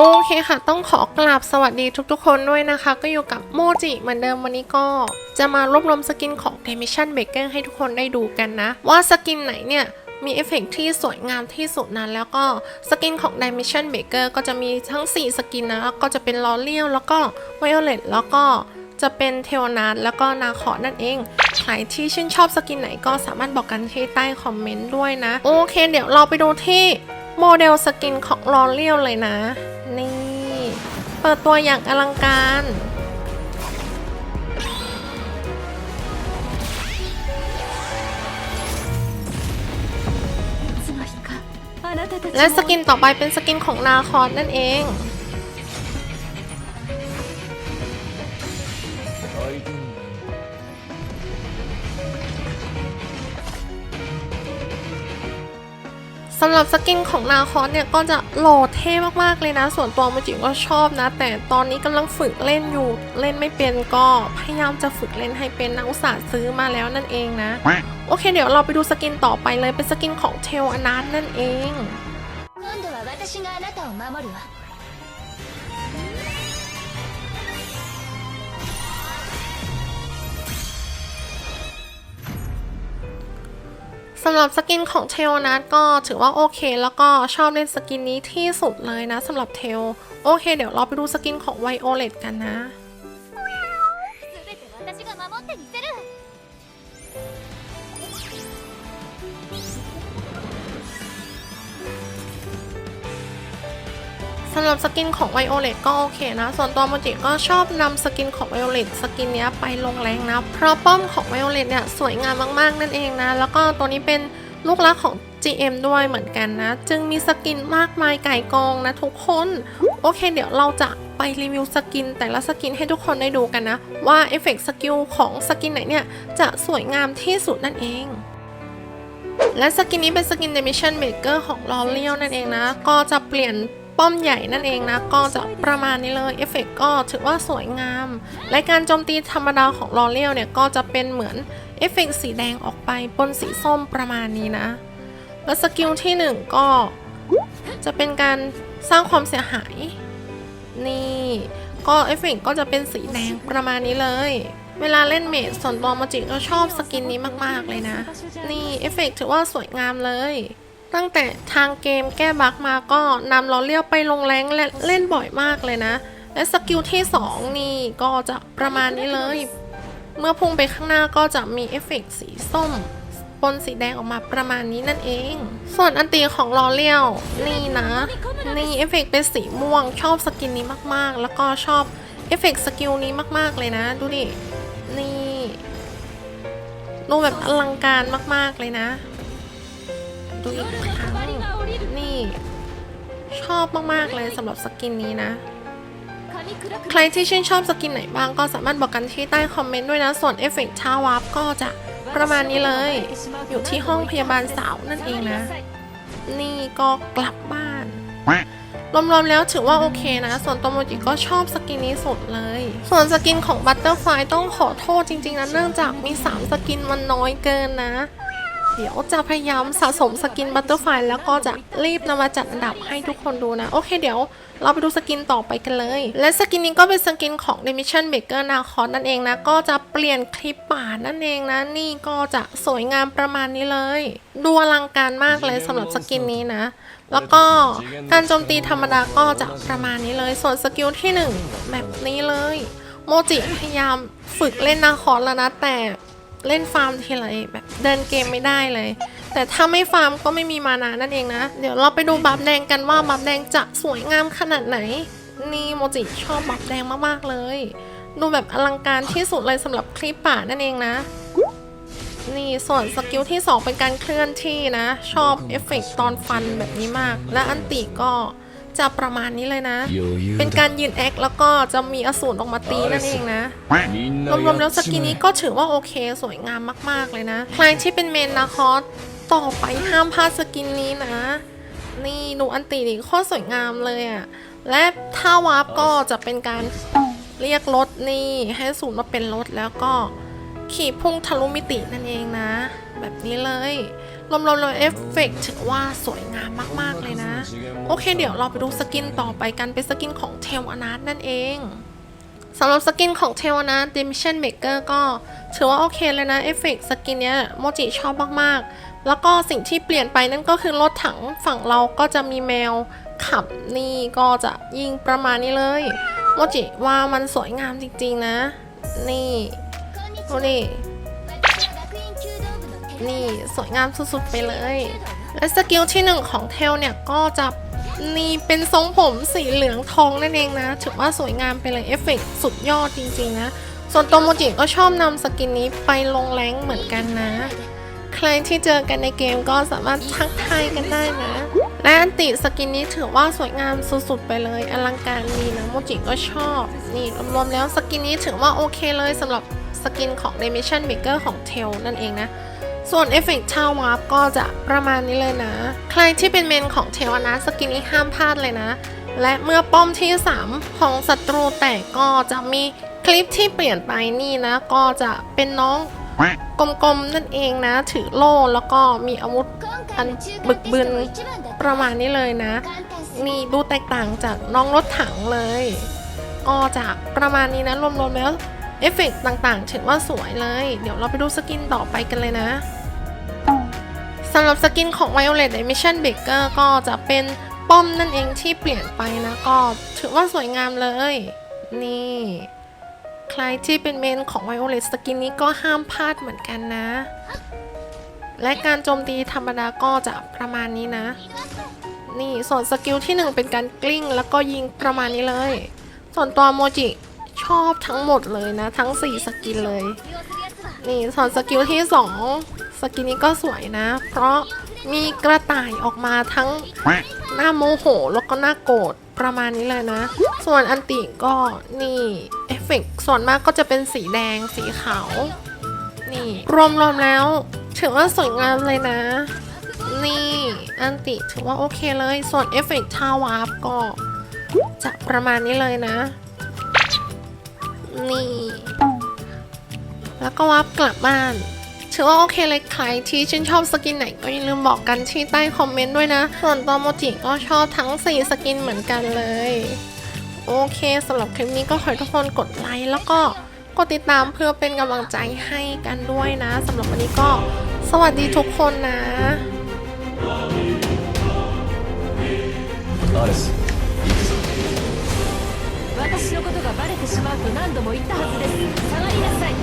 โอเคค่ะ ต้องขอกราบสวัสดีทุกๆ คนด้วยนะคะ ก็อยู่กับโมจิเหมือนเดิมวันนี้ก็ จะมารวบรวมสกินของ d e m i s i o n Baker ให้ทุกคนได้ดูกันนะ ว่าสกินไหนเนี่ยมีเอฟเฟกต์ที่สวยงามที่สุดนั้น แล้วก็สกินของ Dimension Baker ก็จะมีทั้ง 4 สกินนะ ก็จะเป็นลอเลียลแล้วก็ Violet แล้วก็จะเป็นเทวนาทแล้วก็นาคอนั่นเอง ใครที่ชื่นชอบสกินไหนก็สามารถบอกกันที่ใต้คอมเมนต์ด้วยนะ โอเค เดี๋ยวเราไปดูที่ โมเดลสกินของลอเรียวเลยนะ นี่ เปิดตัวอย่างอลังการ และสกินต่อไปเป็นสกินของนาคอนนั่นเอง สำหรับสกินของนาคอสเนี่ยก็จะโหล่อเท่มากๆเลยนะ ส่วนตัวมจิก็ชอบนะ แต่ตอนนี้กำลังฝึกเล่นอยู่เล่นไม่เป็นก็พยายามจะฝึกเล่นให้เป็นนะอุตส่าห์ซื้อมาแล้วนั่นเองนะ โอเคเดี๋ยวเราไปดูสกินต่อไปเลยเป็นสกินของเทลอนัทนั่นเองำหรับสกินของเทลนะก็ถือว่าโอเค แล้วก็ชอบเล่นสกินนี้ที่สุดเลยนะสำหรับเทลโอเค เดี๋ยวเราไปดูสกินของไวโอเลตกันนะำหรับสกินของไวโอเลตก็โอเคนะ ส่วนตัวโมจิก็ชอบนำสกินของไวโอเลตสกินนี้ไปลงแรงนะ เพราะป้อมของไวโอเลตเนี่ยสวยงามมากๆนั่นเองนะ แล้วก็ตัวนี้เป็นลูกรักของ GM ด้วยเหมือนกันนะ จึงมีสกินมากมายไก่กองนะทุกคน โอเค เดี๋ยวเราจะไปรีวิวสกิน แต่ละสกินให้ทุกคนได้ดูกันนะ ว่าเอฟเฟกต์สกิลของสกินไหนเนี่ยจะสวยงามที่สุดนั่นเองและสกินนี้เป็นสกิน Dimension Maker ของ L'Oreal นั่นเองนะ ก็จะเปลี่ยน ป้อมใหญ่นั่นเองนะ ก็จะประมาณนี้เลยเอฟเฟกต์ก็ถือว่าสวยงาม และการโจมตีธรรมดาของ L'Oreal เนี่ย ก็จะเป็นเหมือนเอฟเฟกต์สีแดงออกไปบนสีส้มประมาณนี้นะ และสกิลที่ 1 ก็จะเป็นการสร้างความเสียหาย นี่ก็เอฟเฟกต์ก็จะเป็นสีแดงประมาณนี้เลย เวลาเล่นเมจส่วนตัวมาจิก็ชอบสกินนี้มาก ๆ เลยนะ นี่เอฟเฟกต์ถือว่าสวยงามเลย ตั้งแต่ทางเกมแก้บั๊กมาก็นำเราเรียกไปลงแรงและเล่นบ่อยมากเลยนะ และสกิลที่ 2 นี่ก็จะประมาณนี้เลย เมื่อพุ่งไปข้างหน้าก็จะมีเอฟเฟกต์สีส้มปนสีแดงออกมาประมาณนี้นั่นเอง ส่วนอันตีของลอเลียวนี่นะ นี่เอฟเฟกต์เป็นสีม่วงชอบสกินนี้มากๆ แล้วก็ชอบเอฟเฟกต์สกิลนี้มากๆเลยนะ ดูดิ นี่ดูแบบอลังการมากๆเลยนะ นี่ ชอบมาก ๆ เลยสำหรับสกินนี้นะ ใครที่ชื่นชอบสกินไหนบ้างก็สามารถบอกกันที่ใต้คอมเมนต์ด้วยนะ ส่วนเอฟเฟกต์ชาวาร์ปก็จะประมาณนี้เลย อยู่ที่ห้องพยาบาลสาวนั่นเองนะ นี่ก็กลับบ้าน รวมๆแล้วถือว่าโอเคนะ ส่วนโตโมจิก็ชอบสกินนี้สุดเลย ส่วนสกินของบัตเตอร์ไฟต้องขอโทษจริง ๆนะ เนื่องจากมี 3 สกินมันน้อยเกินนะ เดี๋ยวจะพยายามสะสมสกินบัตเตอร์ไฟแล้วก็จะรีบนำมาจัดอันดับให้ทุกคนดูนะ โอเคเดี๋ยวเราไปดูสกินต่อไปกันเลย และสกินนี้ก็เป็นสกินของ Dimension Maker นาคอนนั่นเองนะ ก็จะเปลี่ยนคลิปป่านั่นเองนะ นี่ก็จะสวยงามประมาณนี้เลย ดูอลังการมากเลยสำหรับสกินนี้นะ แล้วก็การโจมตีธรรมดาก็จะประมาณนี้เลย ส่วนสกิลที่หนึ่งแบบนี้เลย โมจิพยายามฝึกเล่นนาคอนแล้วนะแต่ เล่นฟาร์มทีไรแบบเดินเกมไม่ได้เลย แต่ถ้าไม่ฟาร์มก็ไม่มีมานานั่นเองนะ เดี๋ยวเราไปดูบัฟแดงกันว่าบัฟแดงจะสวยงามขนาดไหน นี่โมจิชอบบัฟแดงมากๆเลย ดูแบบอลังการที่สุดเลยสำหรับคลิปป่านั่นเองนะ นี่ส่วนสกิลที่ 2 เป็นการเคลื่อนที่นะ ชอบเอฟเฟกต์ตอนฟันแบบนี้มาก และอันติก็ จะประมาณนี้เลยนะ เป็นการยืนแอคแล้วก็จะมีอสูรออกมาตีนั่นเองนะ รวมๆแล้วสกินนี้ก็ถือว่าโอเคสวยงามมากๆเลยนะ ใครที่เป็นเมนนาคอสต่อไปห้ามพลาดสกินนี้นะ นี่ดูอันตีนี่โคตรสวยงามเลยอะ่ะและถ้าวาร์ปก็จะเป็นการเรียกรถนี่ให้สูนมาเป็นรถแล้วก็ขี่พุ่งทะลุมิตินั่นเองนะ แบบนี้เลยลมๆเลยเอฟเฟกถือว่าสวยงามมากๆเลยนะ โอเค เดี๋ยวเราไปดูสกินต่อไปกันเป็นสกินของเทลอนาตนั่นเองสำหรับสกินของเทลอนาดิมชั่นเมกเกอร์ก็ถือว่าโอเคเลยนะเอฟเฟกสกินเนี้ยโมจิชอบมากๆ แล้วก็สิ่งที่เปลี่ยนไปนั่นก็คือรถถังฝั่งเราก็จะมีแมวขับนี่ก็จะยิงประมาณนี้เลยโมจิว่ามันสวยงามจริงๆนะ นี่ดูนี่ นี่สวยงามสุดๆไปเลย และสกิลที่หนึ่งของเทลเนี่ยก็จะนี่เป็นทรงผมสีเหลืองทองนั่นเองนะ ถือว่าสวยงามไปเลยเอฟเฟกต์สุดยอดจริงๆนะ ส่วนตัวโมจิก็ชอบนำสกินนี้ไปลงแรงเหมือนกันนะ ใครที่เจอกันในเกมก็สามารถทักทายกันได้นะและอันติสกินนี้ถือว่าสวยงามสุดๆไปเลยอลังการดีนะโมจิก็ชอบ นี่รวมๆแล้วสกินนี้ถือว่าโอเคเลยสำหรับสกินของ Dimension Maker ของ t a l นั่นเองนะ ส่วนเอฟเฟกต์ชาวาร์ปก็จะประมาณนี้เลยนะ ใครที่เป็นเมนของเทวนะสกินนี้ห้ามพลาดเลยนะ และเมื่อป้อมที่ 3 ของศัตรูแตกก็จะมีคลิปที่เปลี่ยนไปนี่นะ ก็จะเป็นน้องกลมๆนั่นเองนะ ถือโล่แล้วก็มีอาวุธอันบึกบึนประมาณนี้เลยนะ นี่ดูแตกต่างจากน้องรถถังเลย ก็จะประมาณนี้นะรวมๆแล้วเอฟเฟกต่างๆถือว่าสวยเลย เดี๋ยวเราไปดูสกินต่อไปกันเลยนะำหรับสกินของ Violet เอดมิชันเบเกอร์ก็จะเป็นป้อมนั่นเองที่เปลี่ยนไปนะก็ถือว่าสวยงามเลย นี่ ใครที่เป็นเมนของ Violet สกินนี้ก็ห้ามพลาดเหมือนกันนะ และการโจมตีธรรมดาก็จะประมาณนี้นะ นี่ส่วนสกิลที่ 1 เป็นการกลิ้งแล้วก็ยิงประมาณนี้เลย ส่วนตัวโมจิชอบทั้งหมดเลยนะ ทั้ง 4 สกิลเลย นี่ส่วนสกิลที่ 2 สกินนี้ก็สวยนะ เพราะมีกระต่ายออกมาทั้งหน้าโมโหแล้วก็หน้าโกรธประมาณนี้เลยนะ ส่วนอันติก็นี่เอฟเฟกต์ส่วนมากก็จะเป็นสีแดงสีขาว นี่ รวมๆแล้วถือว่าสวยงามเลยนะ นี่ อันติถือว่าโอเคเลย ส่วนเอฟเฟกต์ทาวาร์ปก็จะประมาณนี้เลยนะ นี่ แล้วก็วาร์ปกลับบ้าน ถือว่าโอเคเลยใครที่ชื่นชอบสกินไหนก็อย่าลืมบอกกันที่ใต้คอมเมนต์ด้วยนะ ส่วนตัวโมจิก็ชอบทั้ง 4 สกินเหมือนกันเลย โอเคสำหรับคลิปนี้ก็ขอให้ทุกคนกดไลค์แล้วก็กดติดตามเพื่อเป็นกำลังใจให้กันด้วยนะสำหรับวันนี้ก็สวัสดีทุกคนนะ アレス私のことがバレてしまうと何度も言ったはずです下がりなさい